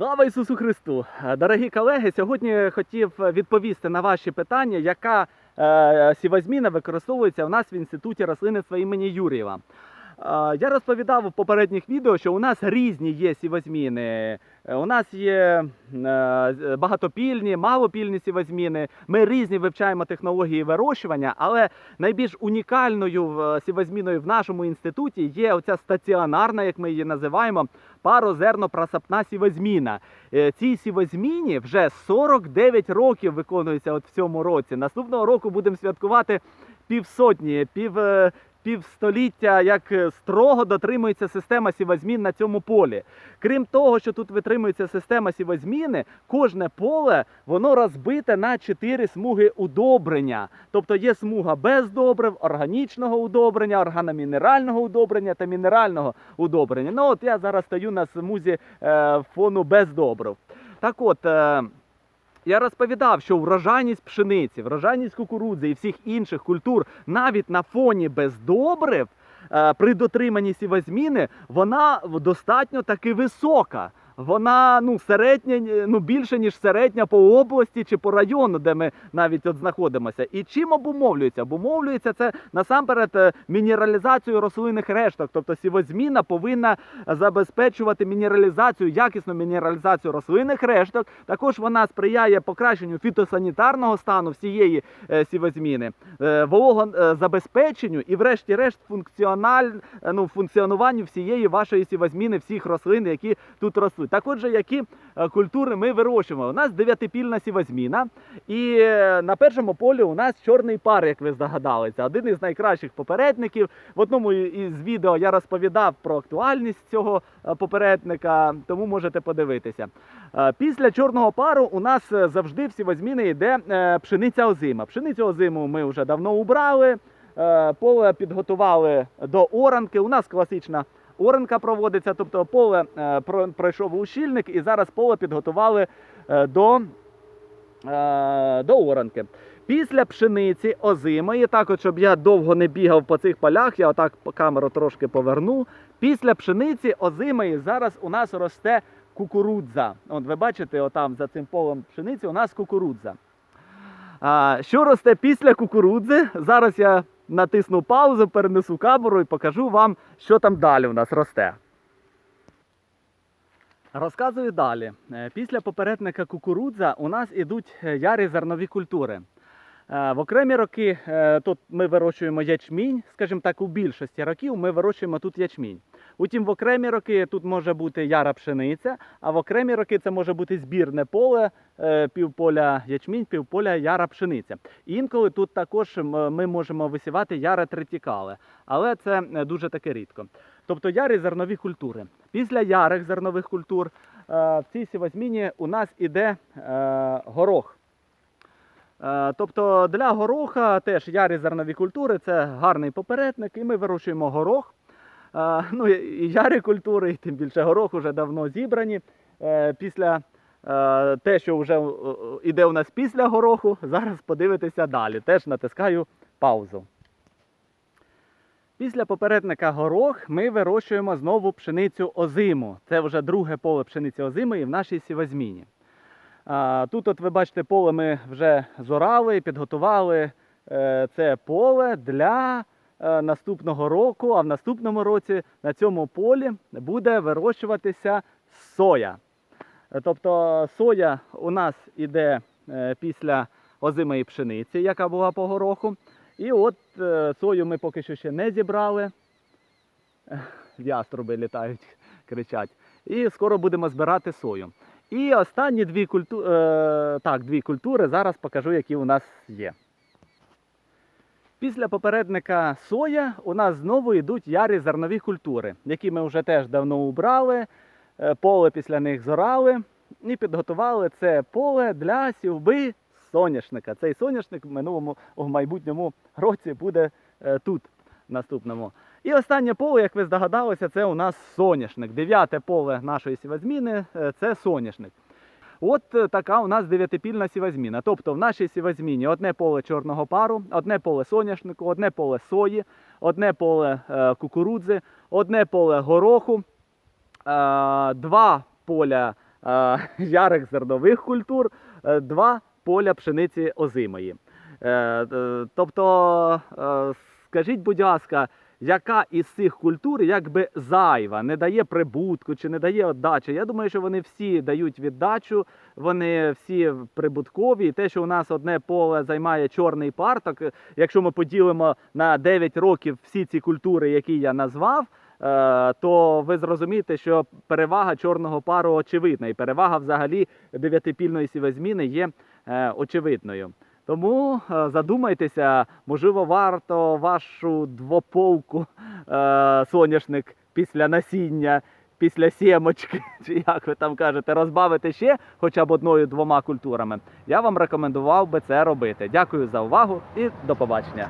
Слава Ісусу Христу! Е, Дорогі колеги, сьогодні хотів відповісти на ваші питання, яка е, сівозміна використовується у нас в інституті рослинництва імені Юрієва. Я розповідав у попередніх відео, що у нас різні є сівозміни. Е, У нас є е, багатопільні, малопільні сівозміни. Ми різні вивчаємо технології вирощування, але найбільш унікальною е, сівозміною в нашому інституті є оця стаціонарна, як ми її називаємо, парозерно-просапна сівозміна. Цій сівозміні вже 49 років виконується от в цьому році. Наступного року будемо святкувати півсотні, пів, півстоліття, як е, строго дотримується система сівозмін на цьому полі. Крім того, що тут витримується система сівозміни, кожне поле воно розбите на 4 смуги удобрення. Тобто є смуга без добрив, органічного удобрення, органомінерального удобрення та мінерального удобрення. Ну от я зараз стою на смузі е, фону без добрив. Так от. Е, я розповідав, що врожайність пшениці, врожайність кукурудзи і всіх інших культур навіть на фоні бездобрив е, при дотриманні сівозміни, вона достатньо таки висока. Вона ну середня, е, ну більше ніж середня по області чи по району, де ми навіть от знаходимося. І чим обумовлюється? Обумовлюється це насамперед е, мінералізацією рослинних решток. Тобто сівозміна повинна забезпечувати мінералізацію, якісну мінералізацію рослинних решток. Також вона сприяє покращенню фітосанітарного стану всієї е, сівозміни, е, вологозабезпеченню і, врешті-решт, функціональ, е, ну, функціонуванню всієї вашої сівозміни, всіх рослин, які тут ростуть. Так отже, які е, культури ми вирощуємо? У нас дев'ятипільна сівозміна, і е, на першому полі у нас чорний пар, як ви здогадалися, один із найкращих попередників. В одному із відео я розповідав про актуальність цього е, попередника, тому можете подивитися. Після чорного пару у нас завжди в сівозміни йде пшениця озима. Пшеницю озиму ми вже давно убрали. Поле підготували до оранки. У нас класична оранка проводиться, тобто поле е, пройшов ущільник, і зараз поле підготували е, до, е, до оранки. Після пшениці озимої, так от, щоб я довго не бігав по цих полях, я отак камеру трошки поверну. Після пшениці озимої зараз у нас росте кукурудза. От ви бачите, отам за цим полем пшениці у нас кукурудза. А, що росте після кукурудзи? Зараз я натисну паузу, перенесу камеру і покажу вам, що там далі у нас росте. Розказую далі. Е, Після попередника кукурудза у нас ідуть е, ярі зернові культури. Е, В окремі роки тут ми вирощуємо ячмінь, скажімо так, у більшості років ми вирощуємо тут ячмінь. Утім, в окремі роки тут може бути яра пшениця, а в окремі роки це може бути збірне поле, е, півполя ячмінь, півполя яра пшениця. Інколи тут також ми можемо висівати яра третікали, але це е, дуже таки рідко. Тобто ярі зернові культури. Після ярих зернових культур е, в цій сівозміні у нас іде горох. Тобто для гороха теж ярі зернові культури це гарний попередник, і ми вирощуємо горох. Е, Ну і і ярі культури, і тим більше горох вже давно зібрані. Е, Після е, те, що вже е, іде у нас після гороху, зараз подивитися далі. Теж натискаю паузу. Після попередника горох ми вирощуємо знову пшеницю озиму. Це вже друге поле пшениці озимої в нашій сівозміні. Тут, от ви бачите, поле ми вже зорали і підготували е, це поле для е, наступного року. А в наступному році на цьому полі буде вирощуватися соя. Е, Тобто соя у нас іде е, після озимої пшениці, яка була по гороху. І от е, сою ми поки що ще не зібрали. Яструби літають, кричать. І скоро будемо збирати сою. І останні дві культури, е, так, дві культури зараз покажу, які у нас є. Після попередника соя у нас знову йдуть ярі зернові культури, які ми вже теж давно убрали, е, поле після них зорали і підготували це поле для сівби соняшника. Цей соняшник в минулому в майбутньому році буде е, тут наступному. І останнє поле, як ви здогадалися, це у нас соняшник. Дев'яте поле нашої сівозміни е, це соняшник. От е, така у нас дев'ятипільна сівозміна. Тобто в нашій сівозміні одне поле чорного пару, одне поле соняшнику, одне поле сої, одне поле е, кукурудзи, одне поле гороху, е, два поля ярих зернових культур, два поля пшениці озимої. Тобто, скажіть, будь ласка, яка із цих культур якби зайва, не дає прибутку чи не дає віддачі? Я думаю, що вони всі дають віддачу, вони всі прибуткові. І те, що у нас одне поле займає чорний пар, так е, якщо ми поділимо на 9 років всі ці культури, які я назвав. е, То ви зрозумієте, що перевага чорного пару очевидна, і перевага взагалі дев'ятипільної сівозміни є е, очевидною. Тому е, задумайтеся, можливо, варто вашу двополку е, соняшник після насіння, після сімочки, чи як ви там кажете, розбавити ще хоча б одною-двома культурами. Я вам рекомендував би це робити. Дякую за увагу і до побачення.